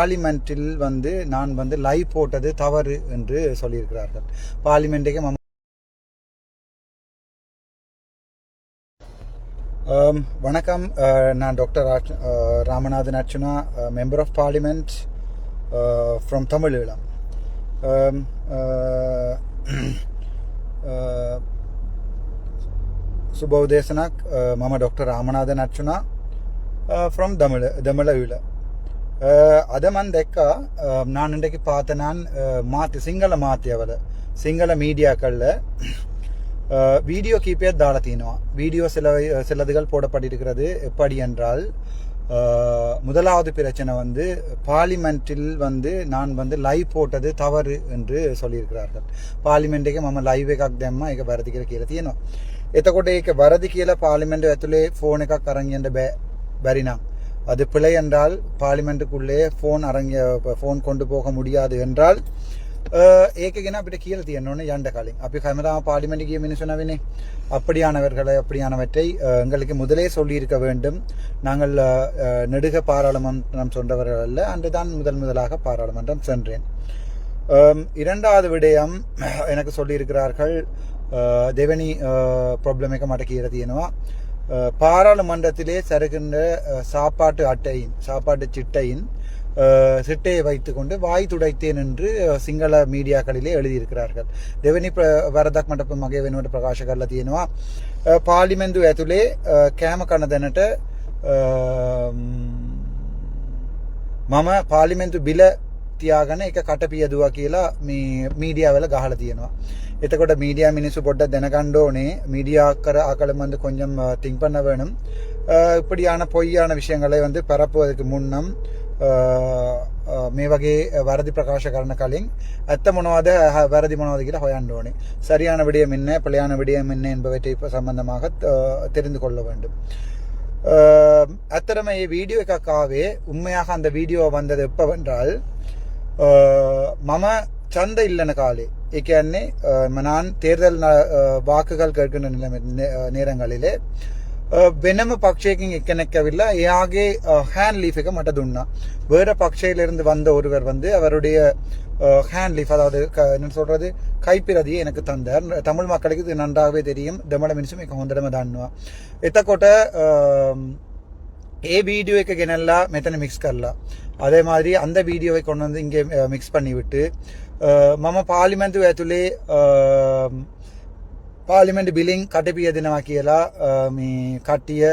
பார்லிமெண்ட்டில் வந்து நான் வந்து லைவ் போட்டது தவறு என்று சொல்லியிருக்கிறார்கள் பார்லிமெண்ட்டுக்கு மம Um, வணக்கம் uh, நான் doctor Raj- uh, Ramanathan Archuna member of parliament from Tamileelam Um, uh, uh, සුබ උදේසනක් uh, මම ඩොක්ටර් රාමනාදන අච්චුනා ෆ්‍රම් දමල දමලවිල අද தெக்கா நான் නානටකි පාතනන් நான் සිංහල මාත්‍යවල සිංහල சிங்கள மீடியாக்களில் வீடியோ கீப்பேர் தாளத்தினோம் வீடியோ சில சிலதுகள் போடப்பட்டிருக்கிறது எப்படி என்றால் முதலாவது பிரச்சனை வந்து பார்லிமெண்ட்டில் வந்து நான் வந்து லைவ் போட்டது தவறு என்று சொல்லியிருக்கிறார்கள் பார்லிமெண்ட்டுக்கு මම லைவே එකක් දැම්ම එක වැරදි කියලා කියලා තියෙනවා. එතකොට ඒක වැරදි කියලා පාර්ලිමේන්තුව ඇතුලේ ෆෝන් එකක් අරන් යන්න அது பிழை என்றால் பார்லிமெண்ட்டுக்குள்ளே ஃபோன் அரங்க ஃபோன் கொண்டு போக முடியாது என்றால் அஹ், ඒක ගැන අපිට කියලා තියෙන්න ඕනේ යන්න කලින්. අපි හැමදාම பார்லிமெண்ட் ගිය මිනිස්සු නවිනේ. அப்படியானவர்களை அப்படியானவற்றை அஹ், எங்களுக்கு முதலே சொல்லியிருக்க வேண்டும் நாங்கள் அஹ், அஹ், நெடுக பாராளுமன்றம் சொன்னவர்கள் அல்ல அன்றுதான் முதல் முதலாக பாராளுமன்றம் சென்றேன் அம், இரண்டாவது விடயம் எனக்கு சொல்லியிருக்கிறார்கள் அஹ், දෙවැනි ප්‍රොබ්ලම එක මට කියර තියෙනවා அஹ், பாராளுமன்றத்திலே சருகின்ற சாப்பாட்டு அட்டையின் சாப்பாட்டு சிட்டையின் சிட்டையை வைத்துக்கொண்டு வாய் துடைத்தேன் என்று சிங்கள மீடியாக்களிலே எழுதியிருக்கிறார்கள். දෙවැනි වරදක් මට මගේ වෙනුවට ප්‍රකාශ කරලා තියෙනවා පාලිමෙන්දු ඇතුලේ කෑම කන දැනට මම පාලිමෙන්තු බිල තියාගෙන එක කට පියදුවා කියලා මේ මීඩියාවල ගහලා තියෙනවා එතකොට මීඩිය මිනිස්සු පොඩ්ඩ දෙනකණ්ඩ ඕනේ. மீடியா அக்கறை ஆக்களை வந்து கொஞ்சம் திங்க் பண்ண வேணும் இப்படியான பொய்யான விஷயங்களை வந்து பரப்புவதற்கு முன்னம் මේ වගේ වැරදි ප්‍රකාශ කරන කලින් ඇත්ත මොනවද වැරදි මොනවද හොයන්න ඕනේ. சரியான விடயம் என்ன பிழையான விடயம் என்ன என்பவற்றை சம்பந்தமாக தெரிந்து கொள்ள வேண்டும். அத்தரம வீடியோ එකක් ආවේ உண்மையாக அந்த வீடியோ வந்தது எப்பவென்றால் மம මම ඡන්ද ඉල්ලන කාලේ ඒ කියන්නේ අහ්, நான் தேர்தல் ந- අහ්, வாக்குகள் கேட்கின்ற நிலைமை நே- අහ්, நேரங்களிலே අහ්, වෙනම පක්ෂයකින් එක්කෙනෙක් ඇවිල්ලා එයාගේ ஹேண்ட் லீஃப் එක මට දුන්නා. வேற பக்ஷையிலிருந்து வந்த ஒருவர் வந்து அவருடைய ஹேண்ட் லீஃப் அதாவது க- என்ன சொல்றது கைப்பிரதியை எனக்கு தந்தார் தமிழ் மக்களுக்கு இது நன்றாகவே தெரியும் දෙමළ මිනිසුම එක හොඳටම දන්නවා. එතකොට අම්, ඒ வீடியோ එක ගෙනල්ලා මෙතන மிக்ஸ் කරලා அதே மாதிரி அந்த வீடியோவை கொண்டு வந்து இங்கே மிக்ஸ் பண்ணி விட்டு அஹ், මම පාලිමැන්තුව ඇතුළේ පාලිමෙන්ට් බිලිං කටපිය දෙනවා කියලා මේ කට්ටිය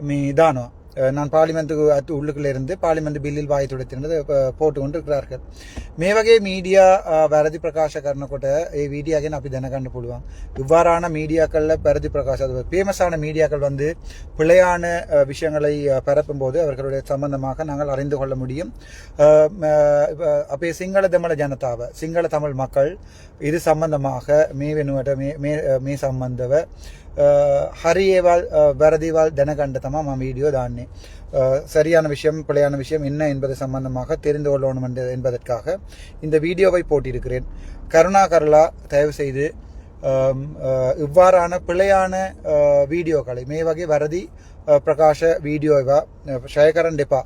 මේ දානවා. நான் பார்லிமெண்ட்டுக்கு அத்து உள்ளுக்குள்ளே இருந்து பார்லிமெண்ட் பில்லில் வாய் துடைத்திருந்து போட்டு மே வகை மீடியா வரதி பிரகாஷ கர்ணக்கூட ஏ வீடியாகே அப்படி தின கண்டுபிடுவாங்க இவ்வாறான மீடியாக்களில் பரதி பிரகாஷ் அது ஃபேமஸான மீடியாக்கள் வந்து பிழையான விஷயங்களை பரப்பும் போது அவர்களுடைய சம்பந்தமாக நாங்கள் அறிந்து கொள்ள முடியும். அப்போ சிங்கள தமிழ ஜனதாவை சிங்கள தமிழ் மக்கள் இது சம்பந்தமாக மே வெனுவட மே மே சம்பந்தவை හරි ඒවල් වැරදිවල් දැනගණ්ඩ තමා මම வீடியோ දාන්නේ சரியான விஷயம் பிழையான விஷயம் என்ன என்பது சம்பந்தமாக தெரிந்து கொள்ளணும் என்பதற்காக இந்த வீடியோவை போட்டிருக்கிறேன் கருணா கருளா தயவு செய்து இவ்வாறான பிழையான வீடியோக்களை மேவகை வரதி பிரகாஷ வீடியோவா ஷயகரன் டெப்பா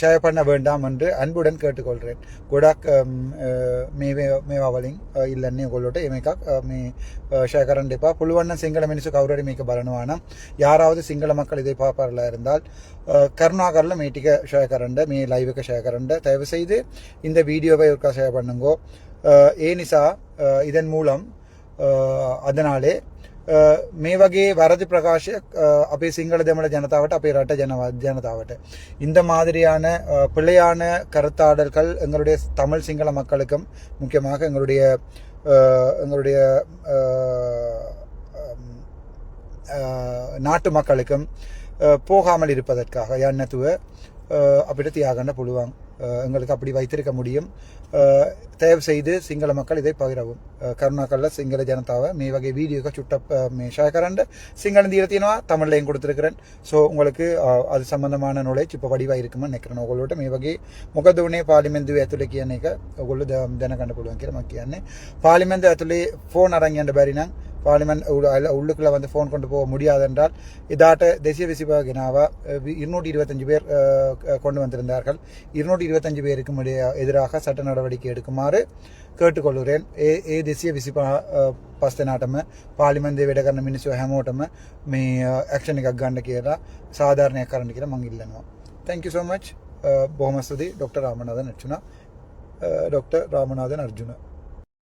ஷேர் பண்ண வேண்டாம் என்று அன்புடன் கேட்டுக்கொள்கிறேன். குடாக் மேவே மேவாவலிங் ಇಲ್ಲನ್ನೇ ಗೊಲ್ಲೋಟ ಏಮೇಕ ಮೀ ಶೇಖರನ್ ಡಿಪ ಪುಳುವಣ್ಣ ಸಿಂಗಳ ಮೆಣಸು ಕೌರಡಿ ಮೇಕ ಬರನುವಾನ ಯಾರಾವುದು ಸಿಂಗಳ ಮಕ್ಕಳು இதை பார்ப்பார்களாக இருந்தால் கருணாகரில் மீட்டிக்க ஷேர் மீ லைவுக்கு ஷேர் கரண்ட தயவுசெய்து இந்த வீடியோவை ஒருக்கா ஷேர் பண்ணுங்கோ. ஏனிசா இதன் மூலம் அதனாலே මේ වගේ වැරදි ප්‍රකාශයක් අපේ සිංහල දෙමළ ජනතාවට අපේ රට ජනවත් ජනතාවට. இந்த மாதிரியான பிழையான கருத்தாடல்கள் எங்களுடைய தமிழ் சிங்கள மக்களுக்கும் முக்கியமாக எங்களுடைய எங்களுடைய நாட்டு மக்களுக்கும் போகாமல் இருப்பதற்காக යන්නතුව අපිට තියාගන්න පුළුවන්. எங்களுக்கு அப்படி வைத்திருக்க முடியும். தயவு செய்து சிங்கள மக்கள் இதை பகிரவும். கருணாக்கல்ல சிங்கள ஜனதாவை மீ வகை வீடியோக்கு சுட்ட மீ ஷேக்கரண்டு சிங்கள தீரத்தினா தமிழ்லையும் கொடுத்துருக்கிறேன். ஸோ உங்களுக்கு அது சம்மந்தமான நுழைச்சு இப்போ வடிவாக இருக்குமான்னு நினைக்கிறேன். உங்களோட மீ வகை ಮುಖದವಣೆ ಪಾರ್ಲಿಮೆಂದು ಅತುಲಕಿ ಅನ್ನೇಕ ಒಳ್ಳೆ ದನ ಕಂಡುಕೊಳ್ಳುವಂಕಿರ ಮಕ್ಕಿ ಅನ್ನೆ ಪಾರ್ಲಿಮೆಂದು ಅತುಲಿ ஃபோன் ಅರಂಗಿ ಅಂಡ ಬಾರಿ අරන් යන්න බැරි නම් பார்லிமெண்ட் உள்ளுக்குள்ளே வந்து ஃபோன் கொண்டு போக முடியாதென்றால் இதாட்ட தேசிய விசிப கினாவா இருநூற்றி இருபத்தஞ்சு பேர் அஹ், க- கொண்டு வந்திருந்தார்கள் இருநூற்றி இருபத்தஞ்சு பேருக்கும் இடையே- எதிராக சட்ட நடவடிக்கை எடுக்குமாறு கேட்டுக்கொள்கிறேன் ඒ ඒ දෙසිය විසි පස්තනාටම පාලිමන්දේ වැඩ කරන මිනිස්සු හැමෝටම මේ ඇක්ෂණ එකක් ගන්න කියලා සාධාරණයක් කරන්න කියලා මං ඉල්ලනවා තැංක සෝමච් බොහොම ස්තුති ඩොක්ට රාමනාදන් අර්ජුන ඩොක්ට රාමනාදන් අර්ජුන